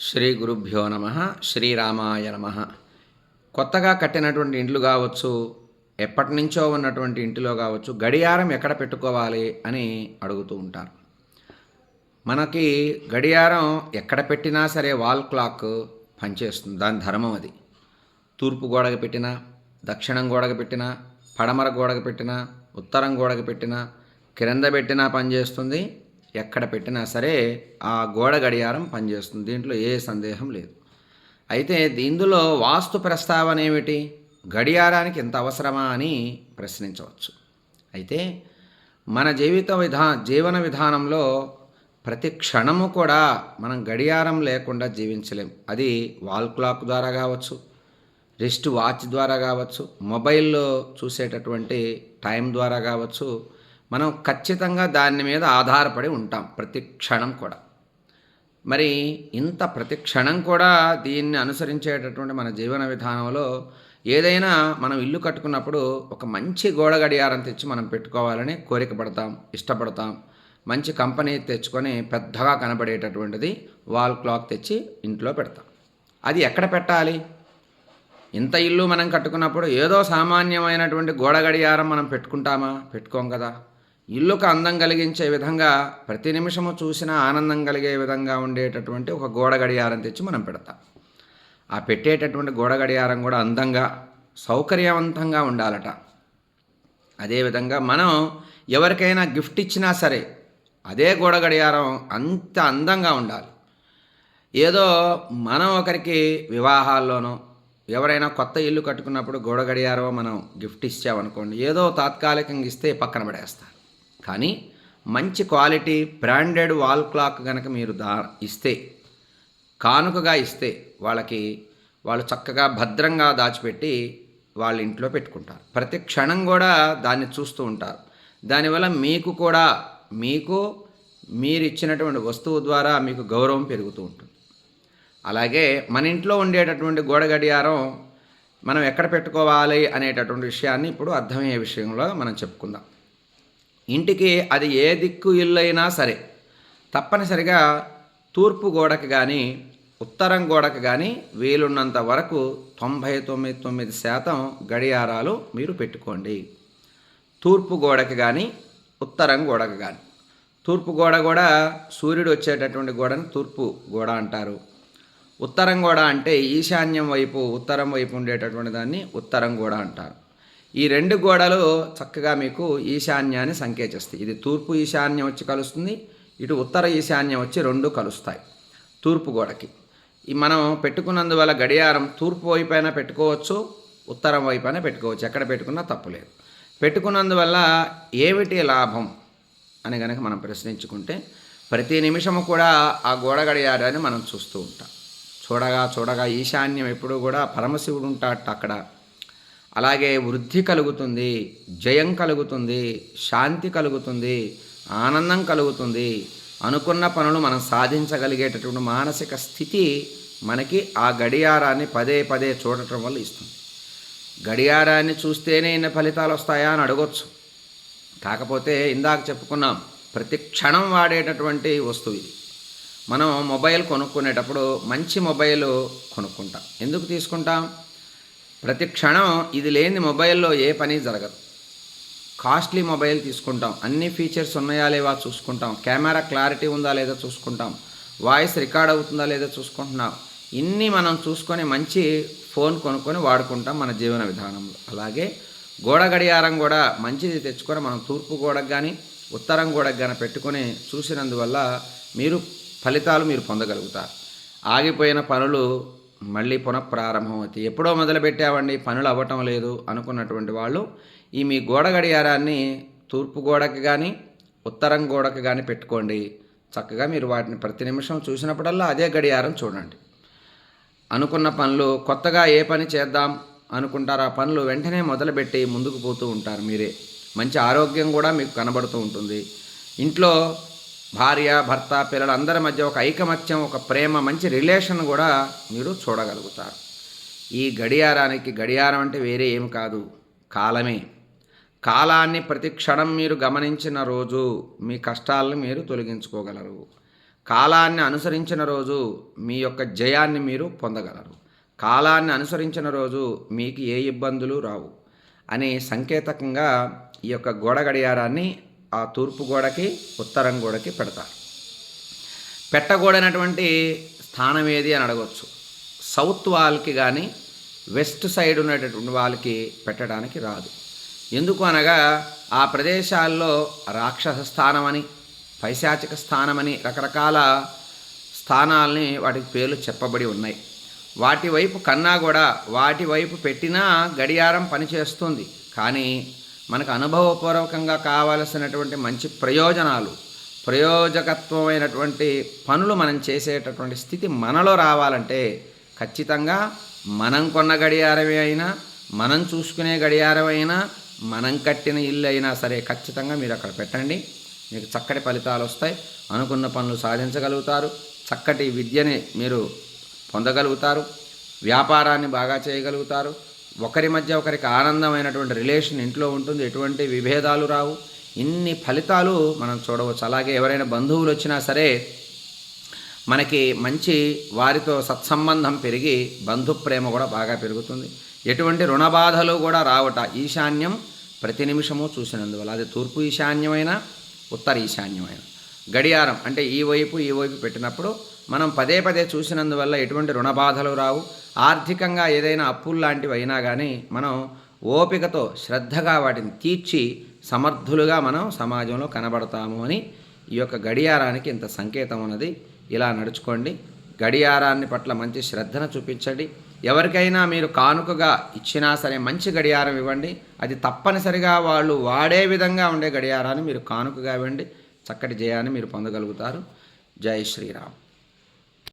శ్రీ గురుభ్యో నమ శ్రీరామాయ నమ. కొత్తగా కట్టినటువంటి ఇండ్లు కావచ్చు ఎప్పటి నుంచో ఉన్నటువంటి ఇంటిలో కావచ్చు గడియారం ఎక్కడ పెట్టుకోవాలి అని అడుగుతూ ఉంటారు. మనకి గడియారం ఎక్కడ పెట్టినా సరే వాల్ క్లాక్ పనిచేస్తుంది దాని ధర్మం అది. తూర్పు గోడకు పెట్టినా దక్షిణం గోడకు పెట్టినా పడమర గోడకు పెట్టినా ఉత్తరం గోడకు పెట్టినా క్రింద పెట్టినా పనిచేస్తుంది. ఎక్కడ పెట్టినా సరే ఆ గోడ గడియారం పనిచేస్తుంది. దీంట్లో ఏ సందేహం లేదు. అయితే ఇందులో వాస్తు ప్రస్తావన ఏమిటి? గడియారానికి ఎంత అవసరమా అని ప్రశ్నించవచ్చు. అయితే మన జీవిత విధా జీవన విధానంలో ప్రతి క్షణము కూడా మనం గడియారం లేకుండా జీవించలేం. అది వాల్ క్లాక్ ద్వారా కావచ్చు రిస్ట్ వాచ్ ద్వారా కావచ్చు మొబైల్లో చూసేటటువంటి టైం ద్వారా కావచ్చు మనం ఖచ్చితంగా దాని మీద ఆధారపడి ఉంటాం ప్రతి క్షణం కూడా. మరి ఇంత ప్రతి క్షణం కూడా దీన్ని అనుసరించేటటువంటి మన జీవన విధానంలో ఏదైనా మనం ఇల్లు కట్టుకున్నప్పుడు ఒక మంచి గోడ గడియారం తెచ్చి మనం పెట్టుకోవాలని కోరిక పడతాం ఇష్టపడతాం. మంచి కంపెనీ తెచ్చుకొని పెద్దగా కనబడేటటువంటిది వాల్ క్లాక్ తెచ్చి ఇంట్లో పెడతాం. అది ఎక్కడ పెట్టాలి? ఇంత ఇల్లు మనం కట్టుకున్నప్పుడు ఏదో సామాన్యమైనటువంటి గోడ గడియారం మనం పెట్టుకుంటామా? పెట్టుకోం కదా. ఇల్లుకు అందం కలిగించే విధంగా ప్రతి నిమిషము చూసినా ఆనందం కలిగే విధంగా ఉండేటటువంటి ఒక గోడ గడియారం తెచ్చి మనం పెడతాం. ఆ పెట్టేటటువంటి గోడ గడియారం కూడా అందంగా సౌకర్యవంతంగా ఉండాలట. అదేవిధంగా మనం ఎవరికైనా గిఫ్ట్ ఇచ్చినా సరే అదే గోడ గడియారం అంత అందంగా ఉండాలి. ఏదో మనం ఒకరికి వివాహాల్లోనో ఎవరైనా కొత్త ఇల్లు కట్టుకున్నప్పుడు గోడ గడియారం మనం గిఫ్ట్ ఇచ్చామనుకోండి ఏదో తాత్కాలికంగా ఇస్తే పక్కన పడేస్తారు కానీ మంచి క్వాలిటీ బ్రాండెడ్ వాల్ క్లాక్ కనుక మీరు దా ఇస్తే కానుకగా ఇస్తే వాళ్ళకి వాళ్ళు చక్కగా భద్రంగా దాచిపెట్టి వాళ్ళ ఇంట్లో పెట్టుకుంటారు. ప్రతి క్షణం కూడా దాన్ని చూస్తూ ఉంటారు. దానివల్ల మీకు కూడా మీకు మీరు ఇచ్చినటువంటి వస్తువు ద్వారా మీకు గౌరవం పెరుగుతూ ఉంటుంది. అలాగే మన ఇంట్లో ఉండేటటువంటి గోడ గడియారం మనం ఎక్కడ పెట్టుకోవాలి అనేటటువంటి విషయాన్ని ఇప్పుడు అర్థమయ్యే విషయంలో మనం చెప్పుకుందాం. ఇంటికి అది ఏ దిక్కు ఇల్లు అయినా సరే తప్పనిసరిగా తూర్పు గోడకి కానీ ఉత్తరం గోడకు కానీ వీలున్నంత వరకు తొంభై తొమ్మిది తొమ్మిది శాతం గడియారాలు మీరు పెట్టుకోండి. తూర్పు గోడకి కానీ ఉత్తరం గోడకు కానీ తూర్పు గోడ కూడా సూర్యుడు వచ్చేటటువంటి గోడని తూర్పు గోడ అంటారు. ఉత్తరం గోడ అంటే ఈశాన్యం వైపు ఉత్తరం వైపు ఉండేటటువంటి దాన్ని ఉత్తరం గోడ అంటారు. ఈ రెండు గోడలు చక్కగా మీకు ఈశాన్యాన్ని సంకేతిస్తాయి. ఇది తూర్పు ఈశాన్యం వచ్చి కలుస్తుంది ఇటు ఉత్తర ఈశాన్యం వచ్చి రెండు కలుస్తాయి తూర్పు గోడకి. మనం పెట్టుకున్నందువల్ల గడియారం తూర్పు వైపైనా పెట్టుకోవచ్చు ఉత్తరం వైపైనా పెట్టుకోవచ్చు. ఎక్కడ పెట్టుకున్నా తప్పులేదు పెట్టుకున్నందువల్ల ఏమిటి లాభం అని కనుక మనం ప్రశ్నించుకుంటే ప్రతి నిమిషము కూడా ఆ గోడ గడియారాన్ని మనం చూస్తూ ఉంటాం. చూడగా చూడగా ఈశాన్యం ఎప్పుడూ కూడా పరమశివుడు ఉంటాడట అక్కడ. అలాగే వృద్ధి కలుగుతుంది జయం కలుగుతుంది శాంతి కలుగుతుంది ఆనందం కలుగుతుంది. అనుకున్న పనులు మనం సాధించగలిగేటటువంటి మానసిక స్థితి మనకి ఆ గడియారాన్ని పదే పదే చూడటం వల్ల ఇస్తుంది. గడియారాన్ని చూస్తేనే ఇన్ని ఫలితాలు వస్తాయా అని అడగొచ్చు. కాకపోతే ఇందాక చెప్పుకున్నాం ప్రతి క్షణం వాడేటటువంటి వస్తువు ఇది. మనం మొబైల్ కొనుక్కునేటప్పుడు మంచి మొబైల్ కొనుక్కుంటాం. ఎందుకు తీసుకుంటాం? ప్రతి క్షణం ఇది లేని మొబైల్లో ఏ పని జరగదు. కాస్ట్లీ మొబైల్ తీసుకుంటాం. అన్ని ఫీచర్స్ ఉన్నాయా లేవా చూసుకుంటాం. కెమెరా క్లారిటీ ఉందా లేదా చూసుకుంటాం. వాయిస్ రికార్డ్ అవుతుందా లేదా చూసుకుంటున్నాం. ఇన్ని మనం చూసుకొని మంచి ఫోన్ కొనుక్కొని వాడుకుంటాం మన జీవన విధానంలో. అలాగే గోడ గడియారం కూడా మంచిది తెచ్చుకొని మనం తూర్పు గోడకు కానీ ఉత్తరం గోడకు కానీ పెట్టుకొని చూసినందువల్ల మీరు ఫలితాలు మీరు పొందగలుగుతారు. ఆగిపోయిన పనులు మళ్ళీ పునఃప్రారంభం అవుతాయి ఎప్పుడో మొదలుపెట్టావండి పనులు అవ్వటం లేదు అనుకున్నటువంటి వాళ్ళు ఈ మీ గోడ గడియారాన్ని తూర్పు గోడకి కానీ ఉత్తరం గోడకి కానీ పెట్టుకోండి. చక్కగా మీరు వాటిని ప్రతి నిమిషం చూసినప్పుడల్లా అదే గడియారం చూడండి. అనుకున్న పనులు కొత్తగా ఏ పని చేద్దాం అనుకుంటారు ఆ పనులు వెంటనే మొదలుపెట్టి ముందుకు పోతూ ఉంటారు మీరే. మంచి ఆరోగ్యం కూడా మీకు కనబడుతూ ఉంటుంది. ఇంట్లో భార్య భర్త పిల్లలు అందరి మధ్య ఒక ఐకమత్యం ఒక ప్రేమ మంచి రిలేషన్ కూడా మీరు చూడగలుగుతారు. ఈ గడియారానికి గడియారం అంటే వేరే ఏం కాదు కాలమే. కాలాన్ని ప్రతి క్షణం మీరు గమనించిన రోజు మీ కష్టాలను మీరు తొలగించుకోగలరు. కాలాన్ని అనుసరించిన రోజు మీ యొక్క జయాన్ని మీరు పొందగలరు. కాలాన్ని అనుసరించిన రోజు మీకు ఏ ఇబ్బందులు రావు అనే సంకేతకంగా ఈ యొక్క గోడ గడియారాన్ని ఆ తూర్పు గోడకి ఉత్తరం గోడకి పెడతారు. పెట్టకూడనటువంటి స్థానం ఏది అని అడగవచ్చు సౌత్ వాల్కి కానీ వెస్ట్ సైడ్ ఉన్నటువంటి వాళ్ళకి పెట్టడానికి రాదు. ఎందుకు అనగా ఆ ప్రదేశాల్లో రాక్షస స్థానమని పైశాచిక స్థానమని రకరకాల స్థానాలని వాటికి పేర్లు చెప్పబడి ఉన్నాయి. వాటి వైపు కన్నా కూడా వాటి వైపు పెట్టినా గడియారం పనిచేస్తుంది. కానీ మనకు అనుభవపూర్వకంగా కావలసినటువంటి మంచి ప్రయోజనాలు ప్రయోజకత్వమైనటువంటి పనులు మనం చేసేటటువంటి స్థితి మనలో రావాలంటే ఖచ్చితంగా మనం కొన్న గడియారమే అయినా మనం చూసుకునే గడియారం అయినా మనం కట్టిన ఇల్లు అయినా సరే ఖచ్చితంగా మీరు అక్కడ పెట్టండి. మీకు చక్కటి ఫలితాలు వస్తాయి. అనుకున్న పనులు సాధించగలుగుతారు. చక్కటి విద్యని మీరు పొందగలుగుతారు. వ్యాపారాన్ని బాగా చేయగలుగుతారు. ఒకరి మధ్య ఒకరికి ఆనందమైనటువంటి రిలేషన్ ఇంట్లో ఉంటుంది ఎటువంటి విభేదాలు రావు. ఇన్ని ఫలితాలు మనం చూడవచ్చు. అలాగే ఎవరైనా బంధువులు వచ్చినా సరే మనకి మంచి వారితో సత్సంబంధం పెరిగి బంధు ప్రేమ కూడా బాగా పెరుగుతుంది. ఎటువంటి రుణబాధలు కూడా రావట. ఈశాన్యం ప్రతి నిమిషము చూసినందువల్ల. అది తూర్పు ఈశాన్యమైన ఉత్తర ఈశాన్యమైన. గడియారం అంటే ఈ వైపు ఈ వైపు పెట్టినప్పుడు మనం పదే పదే చూసినందువల్ల ఎటువంటి రుణబాధలు రావు. ఆర్థికంగా ఏదైనా అప్పులు లాంటివి అయినా కానీ మనం ఓపికతో శ్రద్ధగా వాటిని తీర్చి సమర్థులుగా మనం సమాజంలో కనబడతాము అని ఈ యొక్క గడియారానికి ఇంత సంకేతం ఉన్నది. ఇలా నడుచుకోండి. గడియారాన్ని పట్ల మంచి శ్రద్ధను చూపించండి. ఎవరికైనా మీరు కానుకగా ఇచ్చినా సరే మంచి గడియారం ఇవ్వండి. అది తప్పనిసరిగా వాళ్ళు వాడే విధంగా ఉండే గడియారాన్ని మీరు కానుకగా ఇవ్వండి. చక్కటి జయాన్ని మీరు పొందగలుగుతారు. జై శ్రీరామ్.